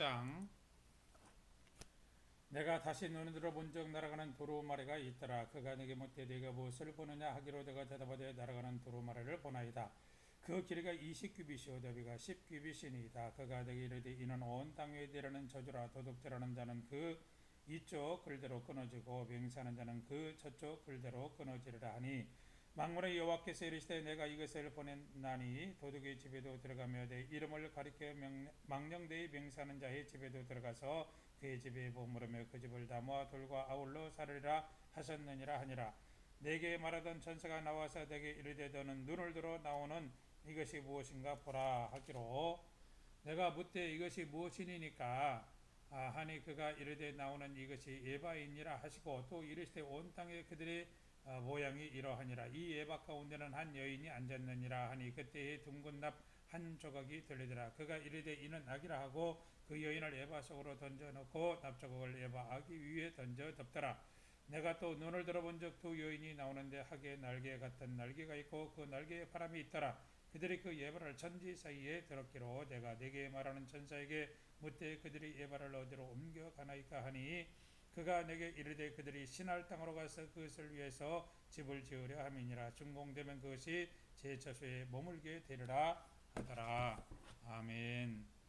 15장. 내가 다시 눈을 들어 본 적 날아가는 두루마리가 있더라. 그가 내게 묻되 네가 무엇을 보느냐 하기로 내가 대답하되 날아가는 두루마리를 보나이다. 그 길이가 20규빗이요. 너비가 10규빗이니이다. 그가 내게 이르되 이는 온 땅에 대라는 저주라. 도둑질하는 자는 그 이쪽 글대로 끊어지고 맹세하는 자는 그 저쪽 글대로 끊어지리라 하니 망군의 여호와께서 이르시되 내가 이것을 보냈나니 도둑의 집에도 들어가며 내 이름을 가리켜 명, 망령되이 맹세하는 자의 집에도 들어가서 그의 집에 보물으며 그 집을 다 모아 돌과 아울러 사르리라 하셨느니라 하니라. 내게 말하던 천사가 나와서 내게 이르되 너는 눈을 들어 나오는 이것이 무엇인가 보라 하기로 내가 묻되 이것이 무엇이니까? 아, 하니 그가 이르되 나오는 이것이 에바이니라 하시고 또 이르시되 온 땅에 그들의 아, 모양이 이러하니라. 이 에바 가운데는 한 여인이 앉았느니라 하니 그때에 둥근 납 한 조각이 들리더라. 그가 이르되 이는 악이라 하고 그 여인을 에바 속으로 던져 넣고 납 조각을 에바 아기 위에 던져 덮더라. 내가 또 눈을 들어본 적 두 여인이 나오는데 하게 날개 같은 날개가 있고 그 날개에 바람이 있더라. 그들이 그 예발을 천지 사이에 들었기로 내가 내게 말하는 천사에게 묻되 그들이 예발을 어디로 옮겨 가나이까 하니 그가 내게 이르되 그들이 신할 땅으로 가서 그것을 위해서 집을 지으려 함이니라. 준공되면 그것이 제 처소에 머물게 되리라 하더라. 아멘